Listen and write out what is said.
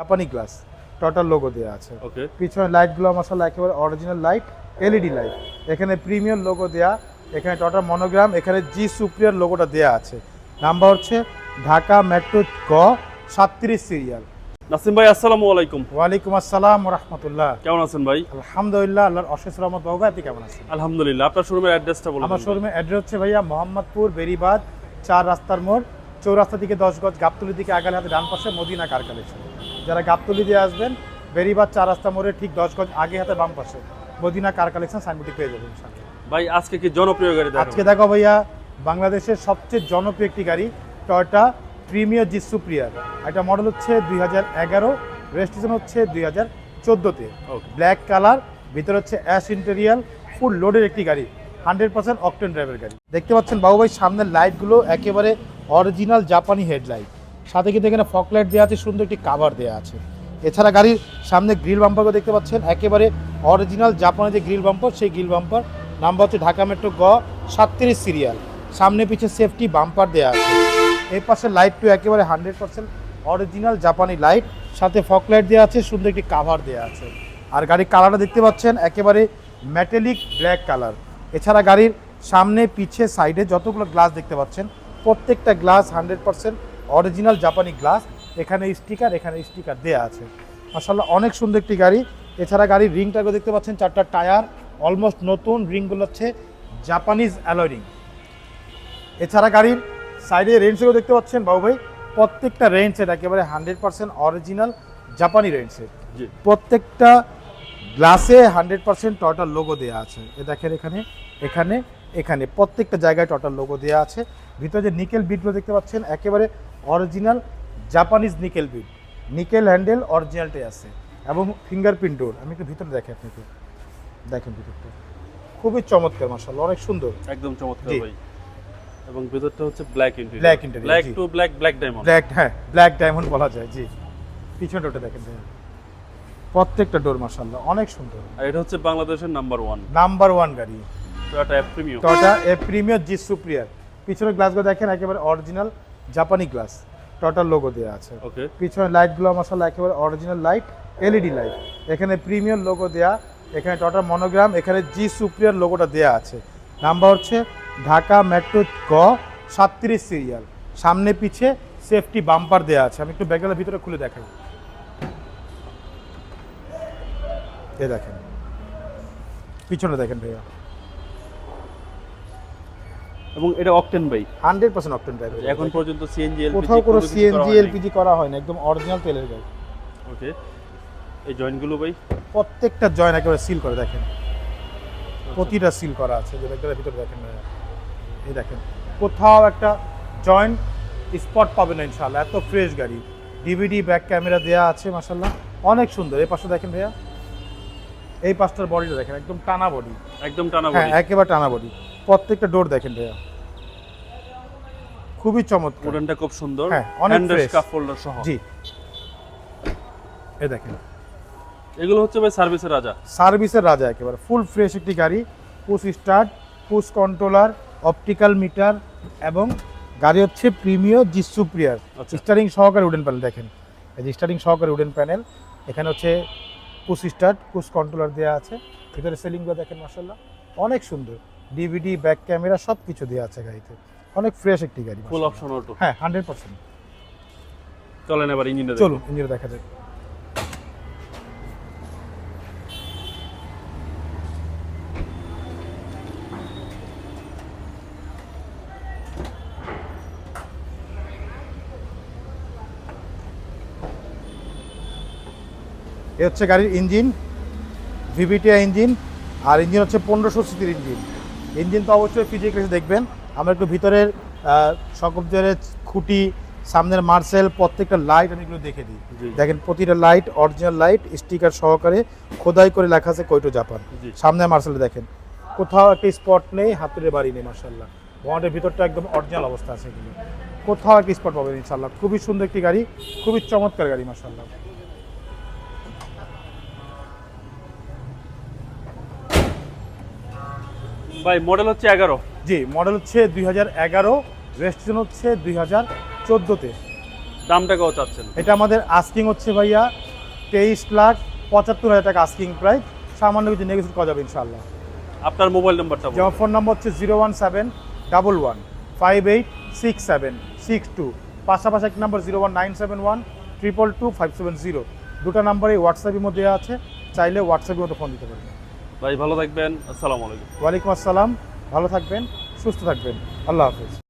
জাপানি glass total logo দেওয়া আছে। ওকে পিছনে লাইটগুলো মশালা একেবারে অরিজিনাল লাইট এলইডি লাইট এখানে প্রিমিয়াম লোগো দেয়া এখানে টটা মনোগ্রাম এখানে জি সুপ্রিয়ার লোগোটা দেয়া আছে। নাম্বার হচ্ছে ঢাকা মেট্রো গ সাতত্রিশ সিরিয়াল নাসিম ভাই আসসালামু আলাইকুম। ওয়ালাইকুম আসসালাম রহমতুল্লাহ। কেমন আছেন ভাই? আলহামদুলিল্লাহ আল্লাহর অশেষ রহমত। বাবু আপনি কেমন আছেন? আলহামদুলিল্লাহ আপনার শোরুমের অ্যাড্রেসটা বলুন আমার শোরুমের অ্যাড্রেস হচ্ছে ভাইয়া মোহাম্মদপুর বেরিবাদ চার রাস্তার মোড় চৌরাস্তা থেকে দশ গজ গাবতলির দিকে আগালে হাতে ডান পাশে মদিনা কার কালেকশন যারা গাবতলি দিয়ে আসবেন বেরিবাদ চার রাস্তা মোড়ে ঠিক দশ গজ আগে হাতে বাম পাশে। মদিনা কার কালেকশন সাইনবোর্ডটি পেয়ে যাবেন ভাই আজকে কি জনপ্রিয় গাড়ি আজকে দেখো ভাইয়া বাংলাদেশের সবচেয়ে জনপ্রিয় একটি গাড়ি টয়টা প্রিমিয়ার জি সুপ্রিয়ার এটা মডেল হচ্ছে দুই হাজার এগারো রেজিস্ট্রেশন হচ্ছে দুই হাজার চোদ্দোতে. ব্ল্যাক কালার ভিতরে হচ্ছে অ্যাশ ইন্টেরিয়াল ফুল লোডের একটি গাড়ি হান্ড্রেড পার্সেন্ট অকটেন ড্রাইভের গাড়ি। দেখতে পাচ্ছেন বাবু ভাই সামনের লাইটগুলো একেবারে অরিজিনাল জাপানি হেডলাইট সাথে কিন্তু এখানে ফক লাইট দেওয়া আছে, সুন্দর একটি কাভার দেওয়া আছে। এছাড়া গাড়ির সামনে গ্রিল বাম্পারও দেখতে পাচ্ছেন, একেবারে অরিজিনাল জাপানি যে গ্রিল বাম্পার সেই গ্রিল বাম্পার নাম্বার হচ্ছে ঢাকা মেট্রো গ সাতত্রিশ সিরিয়াল সামনে পিছে সেফটি বাম্পার দেওয়া আছে। এর পাশে লাইটটু একেবারে হান্ড্রেড পার্সেন্ট অরিজিনাল জাপানি লাইট সাথে ফক লাইট দেওয়া আছে, সুন্দর একটি কাভার দেওয়া আছে। আর গাড়ির কালারটা দেখতে পাচ্ছেন, একেবারে মেটালিক ব্ল্যাক কালার এছাড়া গাড়ির সামনে, পিছে সাইডে যতগুলো গ্লাস দেখতে পাচ্ছেন, প্রত্যেকটা গ্লাস হান্ড্রেড পার্সেন্ট অরিজিনাল জাপানি গ্লাস এখানে স্টিকার এখানে স্টিকার দেওয়া আছে। মাসাল্লাহ অনেক সুন্দর একটি গাড়ি। এছাড়া গাড়ির রিংটাকে দেখতে পাচ্ছেন চারটা টায়ার অলমোস্ট নতুন রিংগুলো হচ্ছে জাপানিজ অ্যালয় রিং। এছাড়া গাড়ির সাইডে রেঞ্জেও দেখতে পাচ্ছেন বাবু ভাই প্রত্যেকটা রেঞ্জ রেঞ্জের একেবারে হান্ড্রেড পার্সেন্ট অরিজিনাল জাপানি রেঞ্জের প্রত্যেকটা গ্লাসে হান্ড্রেড পার্সেন্ট টটাল লোগো দেওয়া আছে। এ দেখেন এখানে এখানে এখানে প্রত্যেকটা জায়গায় টটাল লোগো দেওয়া আছে। ভিতরে যে নিকেল বিটগুলো দেখতে পাচ্ছেন একেবারে original Japanese nickel bit nickel handle অরিজিনালটাই আছে। এবং ফিঙ্গারপ্রিন্ট ডোর। আমি একটু ভিতরে দেখি আপনাকে। দেখেন ভিতরটা। খুবই চমৎকার মাসাল্লাহ অনেক সুন্দর। একদম চমৎকার। ভাই। এবং ভিতরটা হচ্ছে black interior Black interior, black to black black diamond black হ্যাঁ ব্ল্যাক ডায়মন্ড বলা যায় জি। পিছনে ডোরটা দেখেন। প্রত্যেকটা ডোর মাসাল্লাহ অনেক সুন্দর। আর এটা হচ্ছে বাংলাদেশের নাম্বার ওয়ান নাম্বার ওয়ান গাড়ি। টয়োটা এফ প্রিমিয়াম টটা এ প্রিমিয়ার জি সুপ্রিয়ার পিছনের গ্লাসগুলো দেখেন একেবারে অরিজিনাল জাপানি গ্লাস টটার লোগো দেওয়া আছে। ওকে পিছনের লাইটগুলো মশালা একেবারে অরিজিনাল লাইট এলইডি লাইট এখানে প্রিমিয়াম লোগো দেয়া এখানে টটার মনোগ্রাম এখানে জি সুপ্রিয়ার লোগোটা দেয়া আছে। নাম্বার হচ্ছে ঢাকা মেট্রো গ সাতত্রিশ সিরিয়াল সামনে পিছে সেফটি বাম্পার দেওয়া আছে। আমি একটু ব্যাগের ভিতরে খুলে দেখাই। এ দেখেন। পিছনে দেখেন ভাইয়া। এবং এটা octane by hundred percent octane driver এখন পর্যন্ত সিএনজি এলপিজি কোথাও কোনো সিএনজি এলপিজি করা হয় না একদম অরিজিনাল তেলের গাড়ি। ওকে এই জয়েন্টগুলো ভাই? প্রত্যেকটা জয়েন্ট একেবারে সিল করে দেখেন। প্রতিটা সিল করা আছে যে ব্যাগটার ভিতরে দেখেন। এই দেখেন। কোথাও একটা জয়েন্ট স্পট পাবে না ইনশাল্লাহ এত ফ্রেশ গাড়ি। ডিভিডি ব্যাক ক্যামেরা দেওয়া আছে মাসাল্লাহ অনেক সুন্দর। এই পাশটা দেখেন ভাইয়া। এই পাশটার বডিটা দেখেন একদম টানা বডি একদম টানা হ্যাঁ বডি একেবারে টানা বডি প্রত্যেকটা ডোর দেখেন ভাইয়া। খুবই চমৎকার। উডেনটা খুব সুন্দর। হ্যাঁ, অনেক fresh। সহ। জি। এ দেখেন। এগুলো হচ্ছে ভাই সার্ভিসের রাজা। সার্ভিসের রাজা একেবারে। ফুল ফ্রেশ একটি গাড়ি push start push controller optical meter এবং গাড়ি হচ্ছে প্রিমিয় জি সুপ্রিয়ার। স্টারিং সহকারে উডেন প্যানেল দেখেন। এই যে স্টারিং সহকারে উডেন প্যানেল এখানে হচ্ছে পুশ স্টার্ট পুশ কন্ট্রোলার দেওয়া আছে। ভিতরে সেলিংগুলো দেখেন মাসাল্লাহ অনেক সুন্দর। ডিভিডি ব্যাক ক্যামেরা সব কিছু দেওয়া আছে গাড়িতে। অনেক ফ্রেশ একটি গাড়ি ফুল অপশন অটো হ্যাঁ হান্ড্রেড পার্সেন্ট চলেন এবার ইঞ্জিনটা চলুন ইঞ্জিনে দেখা যাক। এ হচ্ছে গাড়ির ইঞ্জিন ভিভিটিআই ইঞ্জিন আর ইঞ্জিন হচ্ছে পনেরোশো সিসির ইঞ্জিন ইঞ্জিন তো অবশ্যই ফিজিক্যালি দেখবেন। আমরা একটু ভিতরের সকলের খুঁটি সামনের মার্সেল প্রত্যেকটা লাইট আমি এগুলো দেখে দিই। দেখেন প্রতিটা লাইট অরিজিনাল লাইট স্টিকার সহকারে খোদাই করে লেখা আছে কৈটো জাপান সামনের সামনে মার্সেলে দেখেন। কোথাও একটা স্পট নেই হাতুড়ে বাড়ি নেই মার্শাল্লাহ ভবনটার ভিতরটা একদম অরিজিনাল অবস্থা আছে এগুলো কোথাও একটা স্পট পাবেন ইনশাল্লাহ খুবই সুন্দর একটি গাড়ি খুবই চমৎকার গাড়ি মার্শাল্লাহ ভাই মডেল হচ্ছে এগারো। জি মডেল হচ্ছে দুই হাজার এগারো রেজিস্ট্রেশন হচ্ছে দুই হাজার চোদ্দোতে। দামটা কত চাচ্ছেন? এটা আমাদের আস্কিং হচ্ছে ভাইয়া তেইশ লাখ পঁচাত্তর হাজার টাকা আস্কিং প্রাইস সামান্য কিছু নেগোসিয়েট করা যাবে ইনশাল্লাহ আপনার মোবাইল নাম্বারটা যেমন ফোন নম্বর হচ্ছে zero one seven double one five eight six seven six two. পাশাপাশি এক number zero one nine seven one triple two five seven zero দুটো নাম্বারে হোয়াটসঅ্যাপের মধ্যে দেওয়া আছে চাইলে হোয়াটসঅ্যাপের মধ্যে ফোন দিতে পারবেন ভাই ভালো থাকবেন। আসসালামু আলাইকুম। ওয়ালাইকুম আসসালাম। ভালো থাকবেন সুস্থ থাকবেন। আল্লাহ হাফিজ।